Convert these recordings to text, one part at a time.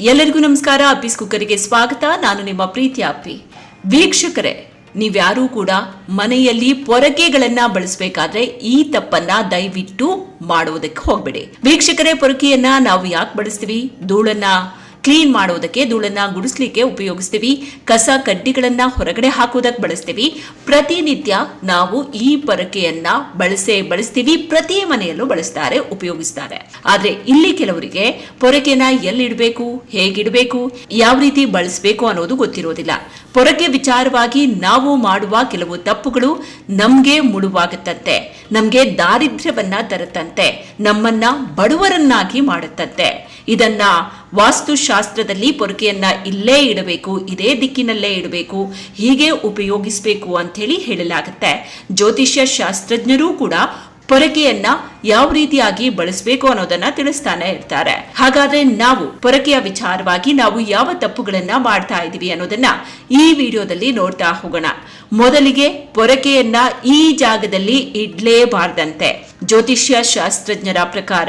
ಎಲ್ಲರಿಗೂ ನಮಸ್ಕಾರ. ಅಪ್ಪಿಸ್ ಕುಕ್ಕರಿಗೆ ಸ್ವಾಗತ. ನಾನು ನಿಮ್ಮ ಪ್ರೀತಿ ಅಪ್ಪಿ ವೀಕ್ಷಕರೇ, ನೀವ್ಯಾರೂ ಕೂಡ ಮನೆಯಲ್ಲಿ ಪೊರಕೆಗಳನ್ನ ಬಳಸಬೇಕಾದ್ರೆ ಈ ತಪ್ಪನ್ನ ದಯವಿಟ್ಟು ಮಾಡುವುದಕ್ಕೆ ಹೋಗ್ಬೇಡಿ. ವೀಕ್ಷಕರೇ, ಪೊರಕೆಯನ್ನ ನಾವು ಯಾಕೆ ಬಳಸ್ತೀವಿ? ಧೂಳನ್ನ ಕ್ಲೀನ್ ಮಾಡೋದಕ್ಕೆ ಧೂಳನ್ನ ಗುಡಿಸ್ಲಿಕ್ಕೆ ಉಪಯೋಗಿಸ್ತೀವಿ. ಕಸ ಕಡ್ಡಿಗಳನ್ನ ಹೊರಗಡೆ ಹಾಕುವುದಕ್ಕೆ ಬಳಸ್ತೀವಿ. ಪ್ರತಿನಿತ್ಯ ನಾವು ಈ ಪೊರಕೆಯನ್ನ ಬಳಸೇ ಬಳಸ್ತೀವಿ. ಪ್ರತಿ ಮನೆಯಲ್ಲೂ ಬಳಸ್ತಾರೆ, ಉಪಯೋಗಿಸ್ತಾರೆ. ಆದ್ರೆ ಇಲ್ಲಿ ಕೆಲವರಿಗೆ ಪೊರಕೆನ ಎಲ್ಲಿಡಬೇಕು, ಹೇಗಿಡಬೇಕು, ಯಾವ ರೀತಿ ಬಳಸಬೇಕು ಅನ್ನೋದು ಗೊತ್ತಿರೋದಿಲ್ಲ. ಪೊರಕೆ ವಿಚಾರವಾಗಿ ನಾವು ಮಾಡುವ ಕೆಲವು ತಪ್ಪುಗಳು ನಮ್ಗೆ ಮುಳುವಾಗುತ್ತಂತೆ. ನಮ್ಗೆ ದಾರಿದ್ರ್ಯವನ್ನ ತರುತ್ತಂತೆ. ನಮ್ಮನ್ನ ಬಡವರನ್ನಾಗಿ ಮಾಡುತ್ತಂತೆ. ಇದನ್ನ ವಾಸ್ತುಶಾಸ್ತ್ರದಲ್ಲಿ ಪೊರಕೆಯನ್ನ ಇಲ್ಲೇ ಇಡಬೇಕು, ಇದೇ ದಿಕ್ಕಿನಲ್ಲೇ ಇಡಬೇಕು, ಹೀಗೆ ಉಪಯೋಗಿಸಬೇಕು ಅಂತ ಹೇಳಿ ಹೇಳಲಾಗುತ್ತೆ. ಜ್ಯೋತಿಷ್ಯ ಶಾಸ್ತ್ರಜ್ಞರು ಕೂಡ ಪೊರಕೆಯನ್ನ ಯಾವ ರೀತಿಯಾಗಿ ಬಳಸಬೇಕು ಅನ್ನೋದನ್ನ ತಿಳಿಸ್ತಾನೆ ಇರ್ತಾರೆ. ಹಾಗಾದ್ರೆ ನಾವು ಪೊರಕೆಯ ವಿಚಾರವಾಗಿ ನಾವು ಯಾವ ತಪ್ಪುಗಳನ್ನ ಮಾಡ್ತಾ ಇದೀವಿ ಅನ್ನೋದನ್ನ ಈ ವಿಡಿಯೋದಲ್ಲಿ ನೋಡ್ತಾ ಹೋಗೋಣ. ಮೊದಲಿಗೆ ಪೊರಕೆಯನ್ನ ಈ ಜಾಗದಲ್ಲಿ ಇಡ್ಲೇಬಾರ್ದಂತೆ. ಜ್ಯೋತಿಷ್ಯ ಶಾಸ್ತ್ರಜ್ಞರ ಪ್ರಕಾರ,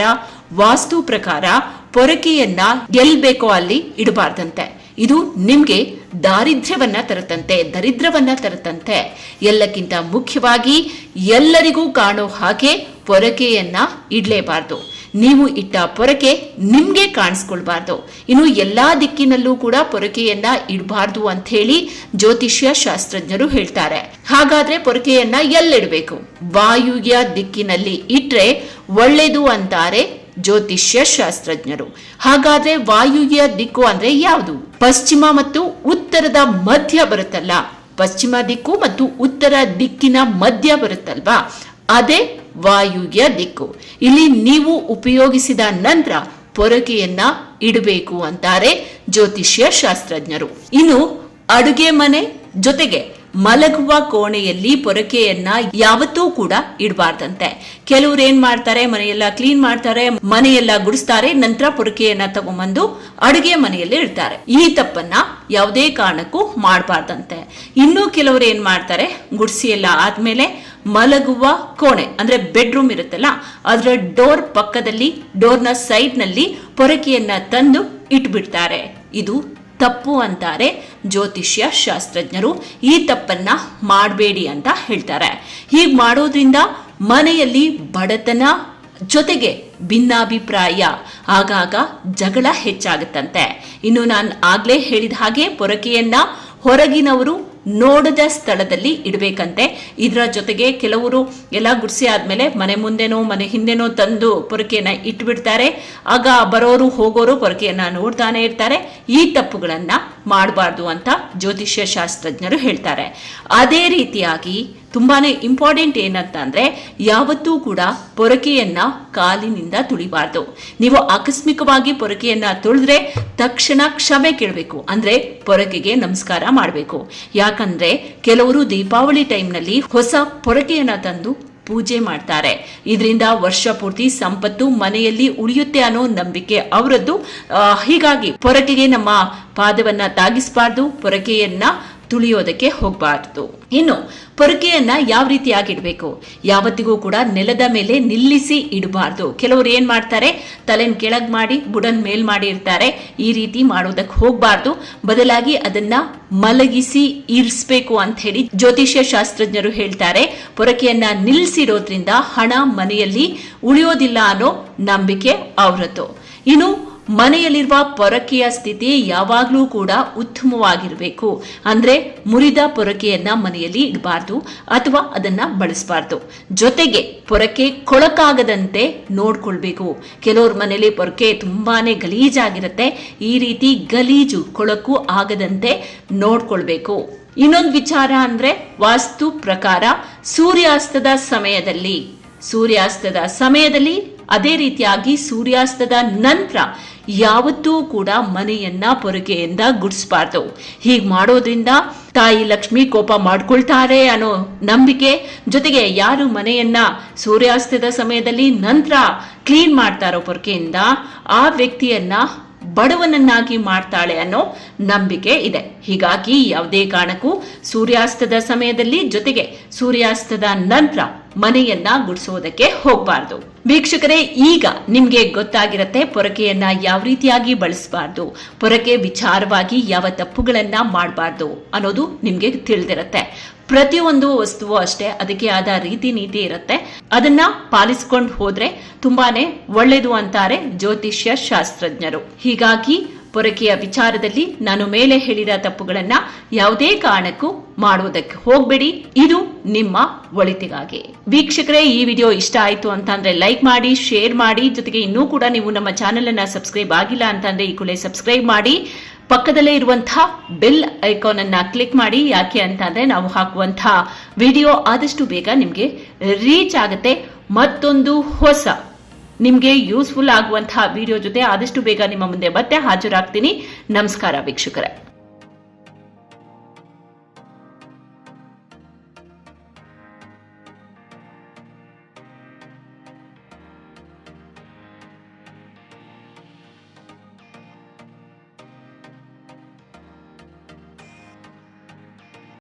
ವಾಸ್ತು ಪ್ರಕಾರ ಪೊರಕೆಯನ್ನ ಎಲ್ ಬೇಕೋ ಅಲ್ಲಿ ಇಡಬಾರ್ದಂತೆ. ಇದು ನಿಮ್ಗೆ ದಾರಿದ್ರ್ಯವನ್ನ ತರುತ್ತಂತೆ ದರಿದ್ರವನ್ನ ತರುತ್ತಂತೆ. ಎಲ್ಲಕ್ಕಿಂತ ಮುಖ್ಯವಾಗಿ ಎಲ್ಲರಿಗೂ ಕಾಣೋ ಹಾಗೆ ಪೊರಕೆಯನ್ನ ಇಡ್ಲೇಬಾರ್ದು. ನೀವು ಇಟ್ಟ ಪೊರಕೆ ನಿಮ್ಗೆ ಕಾಣಿಸ್ಕೊಳ್ಬಾರ್ದು. ಇನ್ನು ಎಲ್ಲಾ ದಿಕ್ಕಿನಲ್ಲೂ ಕೂಡ ಪೊರಕೆಯನ್ನ ಇಡಬಾರ್ದು ಅಂತ ಹೇಳಿ ಜ್ಯೋತಿಷ್ಯ ಶಾಸ್ತ್ರಜ್ಞರು ಹೇಳ್ತಾರೆ. ಹಾಗಾದ್ರೆ ಪೊರಕೆಯನ್ನ ಎಲ್ಲಿಡಬೇಕು? ವಾಯುವ್ಯ ದಿಕ್ಕಿನಲ್ಲಿ ಇಟ್ರೆ ಒಳ್ಳೇದು ಅಂತಾರೆ ಜ್ಯೋತಿಷ್ಯ ಶಾಸ್ತ್ರಜ್ಞರು. ಹಾಗಾದ್ರೆ ವಾಯುವ್ಯ ದಿಕ್ಕು ಅಂದ್ರೆ ಯಾವುದು? ಪಶ್ಚಿಮ ಮತ್ತು ಉತ್ತರದ ಮಧ್ಯ ಬರುತ್ತಲ್ಲ. ಪಶ್ಚಿಮ ದಿಕ್ಕು ಮತ್ತು ಉತ್ತರ ದಿಕ್ಕಿನ ಮಧ್ಯ ಬರುತ್ತಲ್ವಾ? ಅದೇ ವಾಯುವ್ಯ ದಿಕ್ಕು. ಇಲ್ಲಿ ನೀವು ಉಪಯೋಗಿಸಿದ ನಂತರ ಪೊರಕೆಯನ್ನ ಇಡಬೇಕು ಅಂತಾರೆ ಜ್ಯೋತಿಷ್ಯ ಶಾಸ್ತ್ರಜ್ಞರು. ಇನ್ನು ಅಡುಗೆ ಮನೆ ಜೊತೆಗೆ ಮಲಗುವ ಕೋಣೆಯಲ್ಲಿ ಪೊರಕೆಯನ್ನ ಯಾವತ್ತೂ ಕೂಡ ಇಡಬಾರ್ದಂತೆ. ಕೆಲವ್ರು ಏನ್ ಮಾಡ್ತಾರೆ, ಮನೆಯೆಲ್ಲ ಕ್ಲೀನ್ ಮಾಡ್ತಾರೆ, ಮನೆಯೆಲ್ಲ ಗುಡಿಸ್ತಾರೆ, ನಂತರ ಪೊರಕೆಯನ್ನ ತಗೊಂಬಂದು ಅಡುಗೆ ಮನೆಯಲ್ಲಿ ಇಡ್ತಾರೆ. ಈ ತಪ್ಪನ್ನ ಯಾವುದೇ ಕಾರಣಕ್ಕೂ ಮಾಡಬಾರ್ದಂತೆ. ಇನ್ನು ಕೆಲವರು ಏನ್ ಮಾಡ್ತಾರೆ, ಗುಡಿಸಿ ಎಲ್ಲ ಆದ್ಮೇಲೆ ಮಲಗುವ ಕೋಣೆ, ಅಂದ್ರೆ ಬೆಡ್ರೂಮ್ ಇರುತ್ತಲ್ಲ, ಅದರ ಡೋರ್ ಪಕ್ಕದಲ್ಲಿ ಡೋರ್ನ ಸೈಡ್ನಲ್ಲಿ ಪೊರಕೆಯನ್ನ ತಂದು ಇಟ್ಬಿಡ್ತಾರೆ. ಇದು ತಪ್ಪು ಅಂತಾರೆ ಜ್ಯೋತಿಷ್ಯ ಶಾಸ್ತ್ರಜ್ಞರು. ಈ ತಪ್ಪನ್ನ ಮಾಡಬೇಡಿ ಅಂತ ಹೇಳ್ತಾರೆ. ಹೀಗೆ ಮಾಡೋದ್ರಿಂದ ಮನೆಯಲ್ಲಿ ಬಡತನ ಜೊತೆಗೆ ಭಿನ್ನಾಭಿಪ್ರಾಯ, ಆಗಾಗ ಜಗಳ ಹೆಚ್ಚಾಗುತ್ತಂತೆ. ಇನ್ನು ನಾನು ಆಗ್ಲೇ ಹೇಳಿದ ಹಾಗೆ ಪೊರಕೆಯನ್ನ ಹೊರಗಿನವರು ನೋಡದ ಸ್ಥಳದಲ್ಲಿ ಇಡಬೇಕಂತೆ. ಇದರ ಜೊತೆಗೆ ಕೆಲವರು ಎಲ್ಲ ಗುಡಿಸಿ ಆದಮೇಲೆ ಮನೆ ಮುಂದೆನೋ, ಮನೆ ಹಿಂದೆನೋ ತಂದು ಪೊರಕೆಯನ್ನು ಇಟ್ಬಿಡ್ತಾರೆ. ಆಗ ಬರೋರು, ಹೋಗೋರು ಪೊರಕೆಯನ್ನು ನೋಡ್ತಾನೆ ಇರ್ತಾರೆ. ಈ ತಪ್ಪುಗಳನ್ನ ಮಾಡಬಾರ್ದು ಅಂತ ಜ್ಯೋತಿಷ್ಯ ಶಾಸ್ತ್ರಜ್ಞರು ಹೇಳ್ತಾರೆ. ಅದೇ ರೀತಿಯಾಗಿ ತುಂಬಾನೇ ಇಂಪಾರ್ಟೆಂಟ್ ಏನಂತ ಅಂದ್ರೆ ಯಾವತ್ತೂ ಕೂಡ ಪೊರಕೆಯನ್ನ ಕಾಲಿನಿಂದ ತುಳಿಬಾರ್ದು. ನೀವು ಆಕಸ್ಮಿಕವಾಗಿ ಪೊರಕೆಯನ್ನ ತುಳಿದ್ರೆ ತಕ್ಷಣ ಕ್ಷಮೆ ಕೇಳಬೇಕು. ಅಂದ್ರೆ ಪೊರಕೆಗೆ ನಮಸ್ಕಾರ ಮಾಡಬೇಕು. ಯಾಕಂದ್ರೆ ಕೆಲವರು ದೀಪಾವಳಿ ಟೈಮ್ನಲ್ಲಿ ಹೊಸ ಪೊರಕೆಯನ್ನ ತಂದು ಪೂಜೆ ಮಾಡ್ತಾರೆ. ಇದರಿಂದ ವರ್ಷ ಪೂರ್ತಿ ಸಂಪತ್ತು ಮನೆಯಲ್ಲಿ ಉಳಿಯುತ್ತೆ ಅನ್ನೋ ನಂಬಿಕೆ ಅವರದ್ದು. ಹೀಗಾಗಿ ಪೊರಕೆಗೆ ನಮ್ಮ ಪಾದವನ್ನ ತಾಗಿಸಬಾರ್ದು. ಪೊರಕೆಯನ್ನ ತುಳಿಯೋದಕ್ಕೆ ಹೋಗಬಾರ್ದು. ಇನ್ನು, ಪೊರಕೆಯನ್ನ ಯಾವ ರೀತಿಯಾಗಿ ಇಡಬೇಕು ಯಾವತ್ತಿಗೂ ಕೂಡ ನೆಲದ ಮೇಲೆ ನಿಲ್ಲಿಸಿ ಇಡಬಾರ್ದು. ಕೆಲವರು ಏನ್ ಮಾಡ್ತಾರೆ? ತಲೆನ್ ಕೆಳಗ್ ಮಾಡಿ, ಬುಡನ್ ಮೇಲ್ ಮಾಡಿ ಇರ್ತಾರೆ ಈ ರೀತಿ ಮಾಡೋದಕ್ಕೆ ಹೋಗಬಾರ್ದು. ಬದಲಾಗಿ ಅದನ್ನ ಮಲಗಿಸಿ ಇರಿಸ್ಬೇಕು ಅಂತ ಹೇಳಿ ಜ್ಯೋತಿಷ್ಯ ಶಾಸ್ತ್ರಜ್ಞರು ಹೇಳ್ತಾರೆ. ಪೊರಕೆಯನ್ನ ನಿಲ್ಲಿಸಿರೋದ್ರಿಂದ ಹಣ ಮನೆಯಲ್ಲಿ ಉಳಿಯೋದಿಲ್ಲ ಅನ್ನೋ ನಂಬಿಕೆ ಅವರದ್ದು. ಇನ್ನು ಮನೆಯಲ್ಲಿರುವ ಪೊರಕೆಯ ಸ್ಥಿತಿ ಯಾವಾಗಲೂ ಕೂಡ ಉತ್ತಮವಾಗಿರಬೇಕು. ಅಂದ್ರೆ ಮುರಿದ ಪೊರಕೆಯನ್ನ ಮನೆಯಲ್ಲಿ ಇಡಬಾರ್ದು ಅಥವಾ ಅದನ್ನ ಬಳಸಬಾರ್ದು. ಜೊತೆಗೆ ಪೊರಕೆ ಕೊಳಕಾಗದಂತೆ ನೋಡ್ಕೊಳ್ಬೇಕು. ಕೆಲವ್ರ ಮನೆಯಲ್ಲಿ ಪೊರಕೆ ತುಂಬಾನೇ ಗಲೀಜಾಗಿರುತ್ತೆ. ಈ ರೀತಿ ಗಲೀಜು, ಕೊಳಕು ಆಗದಂತೆ ನೋಡ್ಕೊಳ್ಬೇಕು. ಇನ್ನೊಂದು ವಿಚಾರ ಅಂದ್ರೆ ವಾಸ್ತು ಪ್ರಕಾರ ಸೂರ್ಯಾಸ್ತದ ಸಮಯದಲ್ಲಿ. ಸೂರ್ಯಾಸ್ತದ ಸಮಯದಲ್ಲಿ ಅದೇ ರೀತಿಯಾಗಿ ಸೂರ್ಯಾಸ್ತದ ನಂತರ ಯಾವತ್ತೂ ಕೂಡ ಮನೆಯನ್ನ ಪೊರಕೆಯಿಂದ ಗುಡಿಸ್ಬಾರ್ದು. ಹೀಗೆ ಮಾಡೋದ್ರಿಂದ ತಾಯಿ ಲಕ್ಷ್ಮಿ ಕೋಪ ಮಾಡ್ಕೊಳ್ತಾರೆ ಅನ್ನೋ ನಂಬಿಕೆ, ಜೊತೆಗೆ ಯಾರು ಮನೆಯನ್ನ ಸೂರ್ಯಾಸ್ತದ ಸಮಯದಲ್ಲಿ ನಂತರ ಕ್ಲೀನ್ ಮಾಡ್ತಾರೋ ಪೊರಕೆಯಿಂದ ಆ ವ್ಯಕ್ತಿಯನ್ನ ಬಡವನನ್ನಾಗಿ ಮಾಡ್ತಾಳೆ ಅನ್ನೋ ನಂಬಿಕೆ ಇದೆ. ಹೀಗಾಗಿ ಯಾವುದೇ ಕಾರಣಕ್ಕೂ ಸೂರ್ಯಾಸ್ತದ ಸಮಯದಲ್ಲಿ ಜೊತೆಗೆ ಸೂರ್ಯಾಸ್ತದ ನಂತರ ಮನೆಯನ್ನ ಗುಡಿಸೋದಕ್ಕೆ ಹೋಗಬಾರ್ದು. ವೀಕ್ಷಕರೇ, ಈಗ ನಿಮ್ಗೆ ಗೊತ್ತಾಗಿರತ್ತೆ ಪೊರಕೆಯನ್ನ ಯಾವ ರೀತಿಯಾಗಿ ಬಳಸಬಾರ್ದು. ಪೊರಕೆ ವಿಚಾರವಾಗಿ ಯಾವ ತಪ್ಪುಗಳನ್ನ ಮಾಡಬಾರ್ದು ಅನ್ನೋದು ನಿಮ್ಗೆ ತಿಳಿದಿರುತ್ತೆ. ಪ್ರತಿಯೊಂದು ವಸ್ತುವು ಅಷ್ಟೇ ಅದಕ್ಕೆ ಆದ ರೀತಿ ನೀತಿ ಇರುತ್ತೆ. ಅದನ್ನ ಪಾಲಿಸ್ಕೊಂಡು ಹೋದ್ರೆ ತುಂಬಾನೇ ಒಳ್ಳೇದು ಅಂತಾರೆ ಜ್ಯೋತಿಷ್ಯ ಶಾಸ್ತ್ರಜ್ಞರು. ಹೀಗಾಗಿ ಪೊರಕೆಯ ವಿಚಾರದಲ್ಲಿ ನಾನು ಮೇಲೆ ಹೇಳಿದ ತಪ್ಪುಗಳನ್ನ ಯಾವುದೇ ಕಾರಣಕ್ಕೂ ಮಾಡುವುದಕ್ಕೆ ಹೋಗ್ಬೇಡಿ. ಇದು ನಿಮ್ಮ ಒಳಿತಿಗಾಗಿ. ವೀಕ್ಷಕರೇ, ಈ ವಿಡಿಯೋ ಇಷ್ಟ ಆಯ್ತು ಅಂತಂದ್ರೆ ಲೈಕ್ ಮಾಡಿ, ಶೇರ್ ಮಾಡಿ. ಜೊತೆಗೆ ಇನ್ನೂ ಕೂಡ ನೀವು ನಮ್ಮ ಚಾನೆಲ್ ಅನ್ನ ಸಬ್ಸ್ಕ್ರೈಬ್ ಆಗಿಲ್ಲ ಅಂತಂದ್ರೆ ಈ ಕೂಡಲೇ ಸಬ್ಸ್ಕ್ರೈಬ್ ಮಾಡಿ. ಪಕ್ಕದಲ್ಲೇ ಇರುವಂತಹ ಬೆಲ್ ಐಕಾನ್ ಅನ್ನ ಕ್ಲಿಕ್ ಮಾಡಿ. ಯಾಕೆ ಅಂತಂದ್ರೆ ನಾವು ಹಾಕುವಂತಹ ವಿಡಿಯೋ ಆದಷ್ಟು ಬೇಗ ನಿಮ್ಗೆ ರೀಚ್ ಆಗುತ್ತೆ. ಮತ್ತೊಂದು ಹೊಸ ನಿಮ್ಗೆ ಯೂಸ್ಫುಲ್ ಆಗುವಂತಹ ವಿಡಿಯೋ ಜೊತೆ ಆದಷ್ಟು ಬೇಗ ನಿಮ್ಮ ಮುಂದೆ ಮತ್ತೆ ಹಾಜರಾಗ್ತೀನಿ. ನಮಸ್ಕಾರ ವೀಕ್ಷಕರೇ.